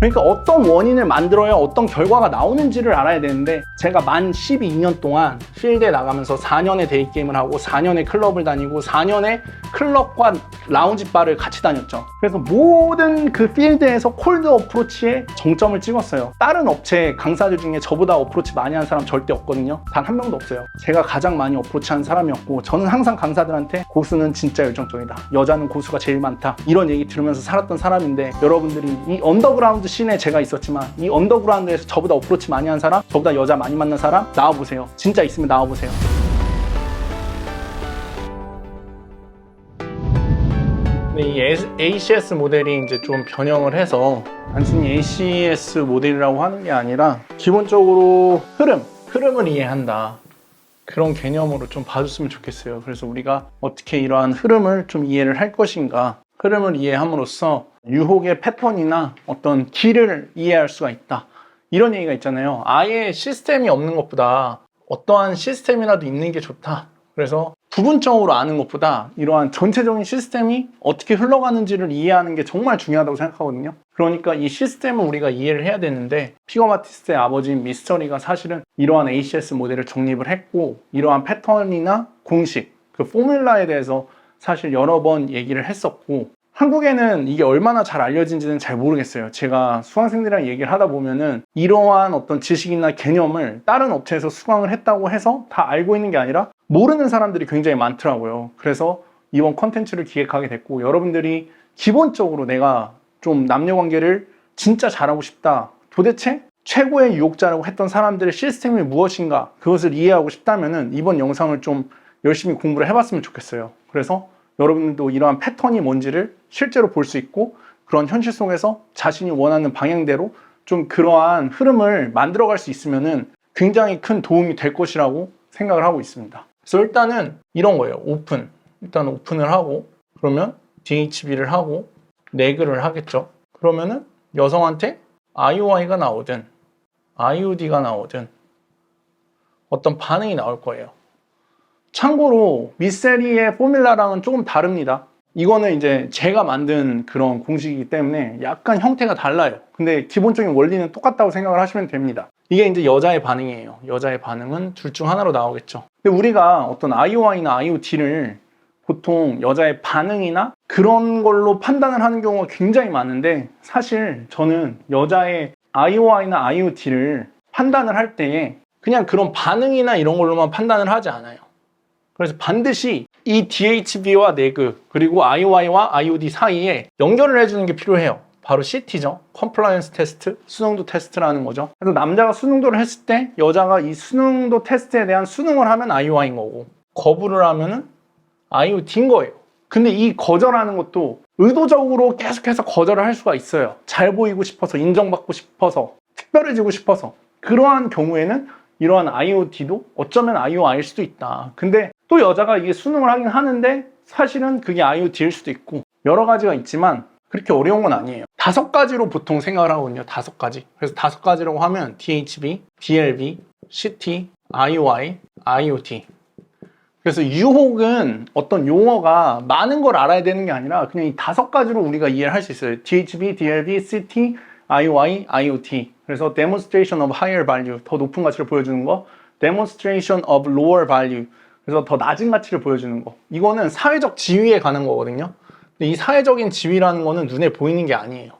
그러니까 어떤 원인을 만들어야 어떤 결과가 나오는지를 알아야 되는데 제가 만 12년 동안 필드에 나가면서 4년의 데이 게임을 하고 4년의 클럽을 다니고 4년의 클럽과 라운지 바를 같이 다녔죠. 그래서 모든 그 필드에서 콜드 어프로치에 정점을 찍었어요. 다른 업체 강사들 중에 저보다 어프로치 많이 한 사람 절대 없거든요. 단 한 명도 없어요. 제가 가장 많이 어프로치 한 사람이었고 저는 항상 강사들한테 고수는 진짜 열정적이다. 여자는 고수가 제일 많다. 이런 얘기 들으면서 살았던 사람인데 여러분들이 이 언더그라운드 씬에 제가 있었지만 이 언더그라운드에서 저보다 어프로치 많이 한 사람, 저보다 여자 많이 만난 사람 나와보세요. 진짜 있으면 나와보세요. 이 ACS 모델이 이제 좀 변형을 해서 단순히 ACS 모델이라고 하는 게 아니라 기본적으로 흐름, 흐름을 이해한다. 그런 개념으로 좀 봐줬으면 좋겠어요. 그래서 우리가 어떻게 이러한 흐름을 좀 이해를 할 것인가. 흐름을 이해함으로써 유혹의 패턴이나 어떤 길을 이해할 수가 있다. 이런 얘기가 있잖아요. 아예 시스템이 없는 것보다 어떠한 시스템이라도 있는 게 좋다. 그래서 부분적으로 아는 것보다 이러한 전체적인 시스템이 어떻게 흘러가는지를 이해하는 게 정말 중요하다고 생각하거든요. 그러니까 이 시스템을 우리가 이해를 해야 되는데 픽업 아티스트의 아버지인 미스터리가 사실은 이러한 ACS 모델을 정립을 했고 이러한 패턴이나 공식, 그 포뮬라에 대해서 사실 여러 번 얘기를 했었고 한국에는 이게 얼마나 잘 알려진지는 잘 모르겠어요. 제가 수강생들이랑 얘기를 하다 보면은 이러한 어떤 지식이나 개념을 다른 업체에서 수강을 했다고 해서 다 알고 있는 게 아니라 모르는 사람들이 굉장히 많더라고요. 그래서 이번 컨텐츠를 기획하게 됐고 여러분들이 기본적으로 내가 좀 남녀 관계를 진짜 잘하고 싶다. 도대체 최고의 유혹자라고 했던 사람들의 시스템이 무엇인가 그것을 이해하고 싶다면은 이번 영상을 좀 열심히 공부를 해봤으면 좋겠어요. 그래서 여러분들도 이러한 패턴이 뭔지를 실제로 볼 수 있고 그런 현실 속에서 자신이 원하는 방향대로 좀 그러한 흐름을 만들어갈 수 있으면은 굉장히 큰 도움이 될 것이라고 생각을 하고 있습니다. 그래서 일단은 이런 거예요. 오픈. 일단 오픈을 하고 그러면 DHB를 하고 내그를 하겠죠. 그러면은 여성한테 IOI가 나오든 IUD가 나오든 어떤 반응이 나올 거예요. 참고로 미세리의 포뮬라랑은 조금 다릅니다. 이거는 이제 제가 만든 그런 공식이기 때문에 약간 형태가 달라요. 근데 기본적인 원리는 똑같다고 생각을 하시면 됩니다. 이게 이제 여자의 반응이에요. 여자의 반응은 둘 중 하나로 나오겠죠. 근데 우리가 어떤 IOI나 IOT를 보통 여자의 반응이나 그런 걸로 판단을 하는 경우가 굉장히 많은데 사실 저는 여자의 IOI나 IOT를 판단을 할 때에 그냥 그런 반응이나 이런 걸로만 판단을 하지 않아요. 그래서 반드시 이 DHB와 네그 그리고 IOI와 IOD 사이에 연결을 해주는 게 필요해요. 바로 CT죠. 컴플라이언스 테스트, 수능도 테스트라는 거죠. 그래서 남자가 수능도를 했을 때 여자가 이 수능도 테스트에 대한 수능을 하면 IOI인 거고 거부를 하면은 IOT인 거예요. 근데 이 거절하는 것도 의도적으로 계속해서 거절을 할 수가 있어요. 잘 보이고 싶어서, 인정받고 싶어서, 특별해지고 싶어서. 그러한 경우에는 이러한 IoT도 어쩌면 IOI일 수도 있다. 근데 또 여자가 이게 수능을 하긴 하는데 사실은 그게 IoT일 수도 있고 여러 가지가 있지만 그렇게 어려운 건 아니에요. 다섯 가지로 보통 생각을 하거든요. 다섯 가지. 그래서 다섯 가지라고 하면 DHB, DLB, CT, IOI, IoT. 그래서 유혹은 어떤 용어가 많은 걸 알아야 되는 게 아니라 그냥 이 다섯 가지로 우리가 이해를 할 수 있어요. DHB, DLB, CT, IOI, IoT. 그래서 demonstration of higher value, 더 높은 가치를 보여주는 거. demonstration of lower value, 그래서 더 낮은 가치를 보여주는 거. 이거는 사회적 지위에 가는 거거든요. 근데 이 사회적인 지위라는 거는 눈에 보이는 게 아니에요.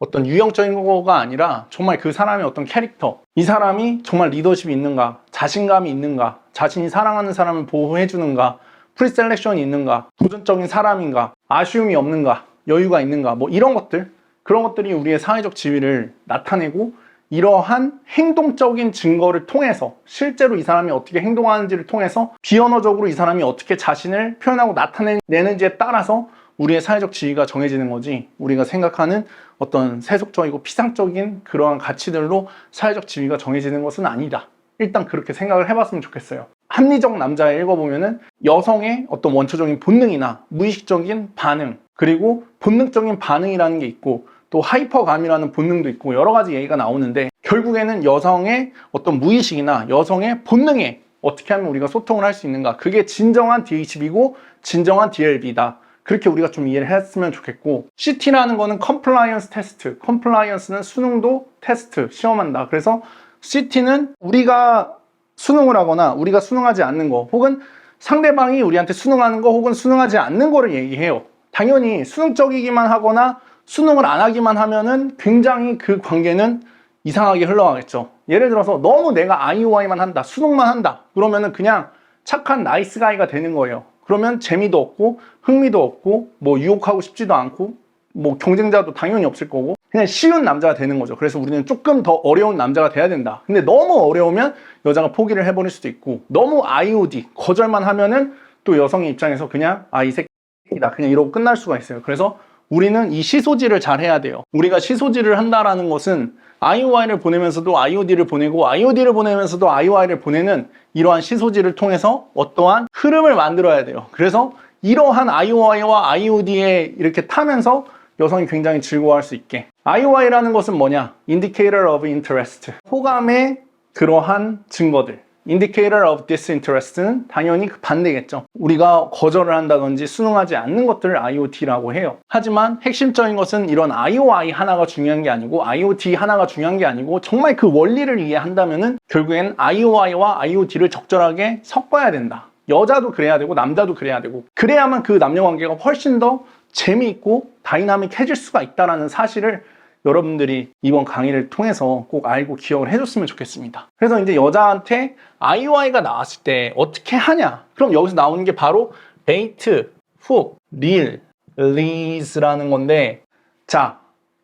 어떤 유형적인 거가 아니라 정말 그 사람의 어떤 캐릭터. 이 사람이 정말 리더십이 있는가, 자신감이 있는가, 자신이 사랑하는 사람을 보호해 주는가, 프리셀렉션이 있는가, 도전적인 사람인가, 아쉬움이 없는가, 여유가 있는가, 뭐 이런 것들. 그런 것들이 우리의 사회적 지위를 나타내고 이러한 행동적인 증거를 통해서 실제로 이 사람이 어떻게 행동하는지를 통해서 비언어적으로 이 사람이 어떻게 자신을 표현하고 나타내는지에 따라서 우리의 사회적 지위가 정해지는 거지 우리가 생각하는 어떤 세속적이고 피상적인 그러한 가치들로 사회적 지위가 정해지는 것은 아니다. 일단 그렇게 생각을 해봤으면 좋겠어요. 합리적 남자에 읽어보면은 여성의 어떤 원초적인 본능이나 무의식적인 반응 그리고 본능적인 반응이라는 게 있고 또 하이퍼감이라는 본능도 있고 여러 가지 얘기가 나오는데 결국에는 여성의 어떤 무의식이나 여성의 본능에 어떻게 하면 우리가 소통을 할 수 있는가 그게 진정한 DHB고 진정한 DLB다 그렇게 우리가 좀 이해를 했으면 좋겠고 CT라는 거는 compliance 테스트. compliance는 수능도 테스트, 시험한다. 그래서 CT는 우리가 수능을 하거나 우리가 수능하지 않는 거 혹은 상대방이 우리한테 수능하는 거 혹은 수능하지 않는 거를 얘기해요. 당연히 수능적이기만 하거나 수능을 안 하기만 하면은 굉장히 그 관계는 이상하게 흘러가겠죠. 예를 들어서 너무 내가 IOI만 한다, 수능만 한다. 그러면은 그냥 착한 나이스 가이가 되는 거예요. 그러면 재미도 없고 흥미도 없고 뭐 유혹하고 싶지도 않고 뭐 경쟁자도 당연히 없을 거고 그냥 쉬운 남자가 되는 거죠. 그래서 우리는 조금 더 어려운 남자가 돼야 된다. 근데 너무 어려우면 여자가 포기를 해버릴 수도 있고 너무 IOD 거절만 하면은 또 여성의 입장에서 그냥 아 이 새끼다 그냥 이러고 끝날 수가 있어요. 그래서 우리는 이 시소지를 잘 해야 돼요. 우리가 시소지를 한다라는 것은 IOI를 보내면서도 IOD를 보내고 IOD를 보내면서도 IOI를 보내는 이러한 시소지를 통해서 어떠한 흐름을 만들어야 돼요. 그래서 이러한 IOI와 IOD에 이렇게 타면서 여성이 굉장히 즐거워할 수 있게. IOI라는 것은 뭐냐? Indicator of Interest. 호감의 그러한 증거들. Indicator of Disinterest는 당연히 그 반대겠죠. 우리가 거절을 한다든지 수능하지 않는 것들을 IoT라고 해요. 하지만 핵심적인 것은 이런 IOI 하나가 중요한 게 아니고 IoT 하나가 중요한 게 아니고 정말 그 원리를 이해한다면은 결국엔 IOI와 IoT를 적절하게 섞어야 된다. 여자도 그래야 되고 남자도 그래야 되고 그래야만 그 남녀 관계가 훨씬 더 재미있고 다이나믹해질 수가 있다라는 사실을 여러분들이 이번 강의를 통해서 꼭 알고 기억을 해줬으면 좋겠습니다. 그래서 이제 여자한테 IOI가 나왔을 때 어떻게 하냐? 그럼 여기서 나오는 게 바로 베이트, 훅, 릴, 리즈라는 건데 자,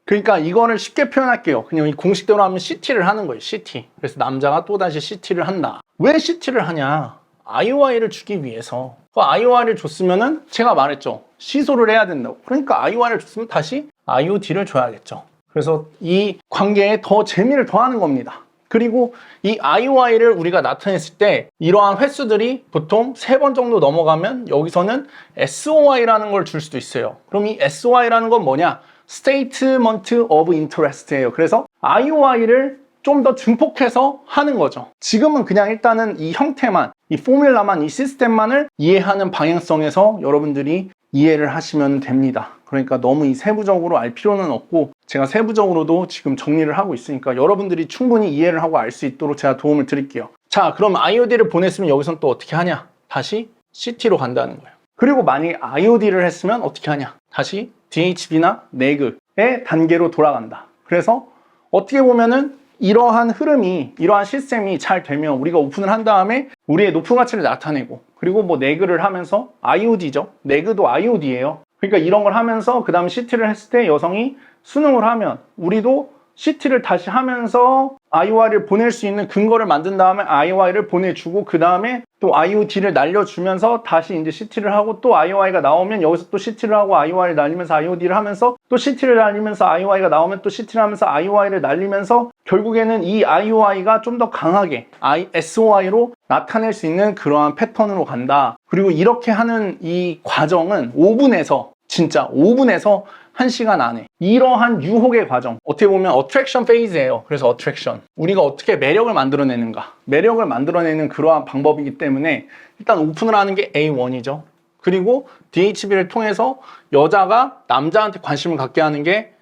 그러니까 이거를 쉽게 표현할게요. 그냥 이 공식대로 하면 CT를 하는 거예요. CT. 그래서 남자가 또다시 CT를 한다. 왜 CT를 하냐? IOI를 주기 위해서. 그 IOI를 줬으면은 제가 말했죠. 시소를 해야 된다고. 그러니까 IOI를 줬으면 다시 IOD를 줘야겠죠. 그래서 이 관계에 더 재미를 더하는 겁니다. 그리고 이 IOI를 우리가 나타냈을 때 이러한 횟수들이 보통 세 번 정도 넘어가면 여기서는 SOI라는 걸 줄 수도 있어요. 그럼 이 SOI라는 건 뭐냐? Statement of Interest예요. 그래서 IOI를 좀더 증폭해서 하는 거죠. 지금은 그냥 일단은 이 형태만, 이 포뮬라만, 이 시스템만을 이해하는 방향성에서 여러분들이 이해를 하시면 됩니다. 그러니까 너무 이 세부적으로 알 필요는 없고 제가 세부적으로도 지금 정리를 하고 있으니까 여러분들이 충분히 이해를 하고 알 수 있도록 제가 도움을 드릴게요. 자, 그럼 IOD를 보냈으면 여기선 또 어떻게 하냐? 다시 CT로 간다는 거예요. 그리고 만약에 IOD를 했으면 어떻게 하냐? 다시 DHB나 NEG의 단계로 돌아간다. 그래서 어떻게 보면은 이러한 흐름이 이러한 시스템이 잘 되면 우리가 오픈을 한 다음에 우리의 높은 가치를 나타내고 그리고 뭐 네그를 하면서 IOD죠. 네그도 IOD예요. 그러니까 이런 걸 하면서 그 다음 CT를 했을 때 여성이 수능을 하면 우리도 CT를 다시 하면서 IOI를 보낼 수 있는 근거를 만든 다음에 IOI를 보내주고 그 다음에 또 IOD를 날려주면서 다시 이제 CT를 하고 또 IOI가 나오면 여기서 또 CT를 하고 IOI를 날리면서 IOD를 하면서 또 CT를 날리면서 IOI가 나오면 또 CT를 하면서 IOI를 날리면서 결국에는 이 IOI가 좀 더 강하게 SOI로 나타낼 수 있는 그러한 패턴으로 간다. 그리고 이렇게 하는 이 과정은 5분에서 진짜 5분에서 1시간 안에 이러한 유혹의 과정. 어떻게 보면 어트랙션 페이즈예요. 그래서 어트랙션 우리가 어떻게 매력을 만들어내는가. 매력을 만들어내는 그러한 방법이기 때문에 일단 오픈을 하는 게 A1이죠. 그리고 DHB를 통해서 여자가 남자한테 관심을 갖게 하는 게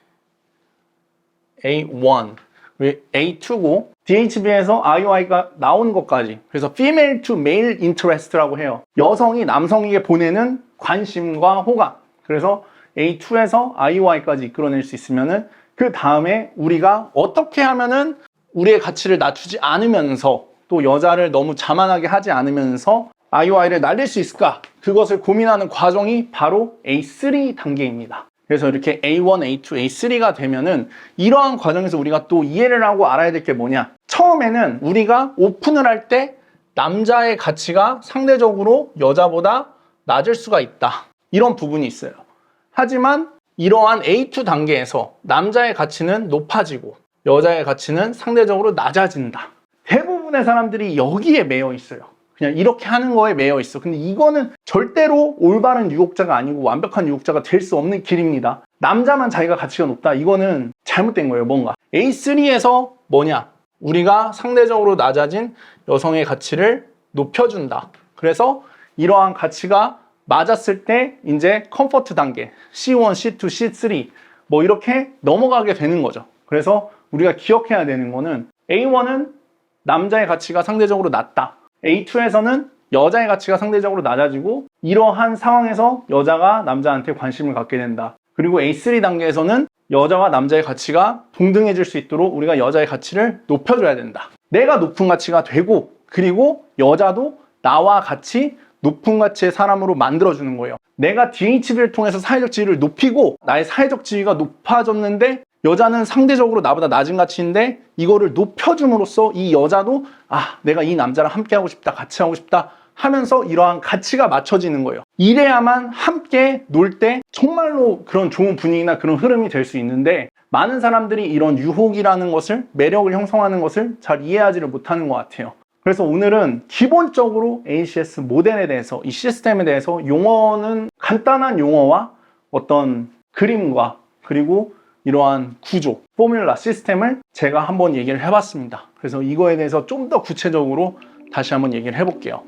A1 A2고 DHB에서 IOI가 나오는 것까지 그래서 female to male interest라고 해요 여성이 남성에게 보내는 관심과 호감 그래서 A2에서 IOI까지 이끌어낼 수 있으면은 그 다음에 우리가 어떻게 하면은 우리의 가치를 낮추지 않으면서 또 여자를 너무 자만하게 하지 않으면서 IOI를 날릴 수 있을까? 그것을 고민하는 과정이 바로 A3 단계입니다. 그래서 이렇게 A1, A2, A3가 되면은 이러한 과정에서 우리가 또 이해를 하고 알아야 될 게 뭐냐? 처음에는 우리가 오픈을 할 때 남자의 가치가 상대적으로 여자보다 낮을 수가 있다. 이런 부분이 있어요. 하지만 이러한 A2 단계에서 남자의 가치는 높아지고 여자의 가치는 상대적으로 낮아진다. 대부분의 사람들이 여기에 매여 있어요. 그냥 이렇게 하는 거에 매여 있어. 근데 이거는 절대로 올바른 유혹자가 아니고 완벽한 유혹자가 될 수 없는 길입니다. 남자만 자기가 가치가 높다. 이거는 잘못된 거예요, 뭔가. A3에서 뭐냐? 우리가 상대적으로 낮아진 여성의 가치를 높여준다. 그래서 이러한 가치가 맞았을 때 이제 컴포트 단계 C1, C2, C3 뭐 이렇게 넘어가게 되는 거죠. 그래서 우리가 기억해야 되는 거는 A1은 남자의 가치가 상대적으로 낮다. A2에서는 여자의 가치가 상대적으로 낮아지고 이러한 상황에서 여자가 남자한테 관심을 갖게 된다. 그리고 A3 단계에서는 여자와 남자의 가치가 동등해질 수 있도록 우리가 여자의 가치를 높여줘야 된다. 내가 높은 가치가 되고 그리고 여자도 나와 같이 높은 가치의 사람으로 만들어주는 거예요. 내가 DH를 통해서 사회적 지위를 높이고 나의 사회적 지위가 높아졌는데 여자는 상대적으로 나보다 낮은 가치인데 이거를 높여줌으로써 이 여자도 아 내가 이 남자랑 함께 하고 싶다 같이 하고 싶다 하면서 이러한 가치가 맞춰지는 거예요. 이래야만 함께 놀 때 정말로 그런 좋은 분위기나 그런 흐름이 될 수 있는데 많은 사람들이 이런 유혹이라는 것을 매력을 형성하는 것을 잘 이해하지를 못하는 것 같아요. 그래서 오늘은 기본적으로 ACS 모델에 대해서 이 시스템에 대해서 용어는 간단한 용어와 어떤 그림과 그리고 이러한 구조, 포뮬라, 시스템을 제가 한번 얘기를 해봤습니다. 그래서 이거에 대해서 좀 더 구체적으로 다시 한번 얘기를 해볼게요.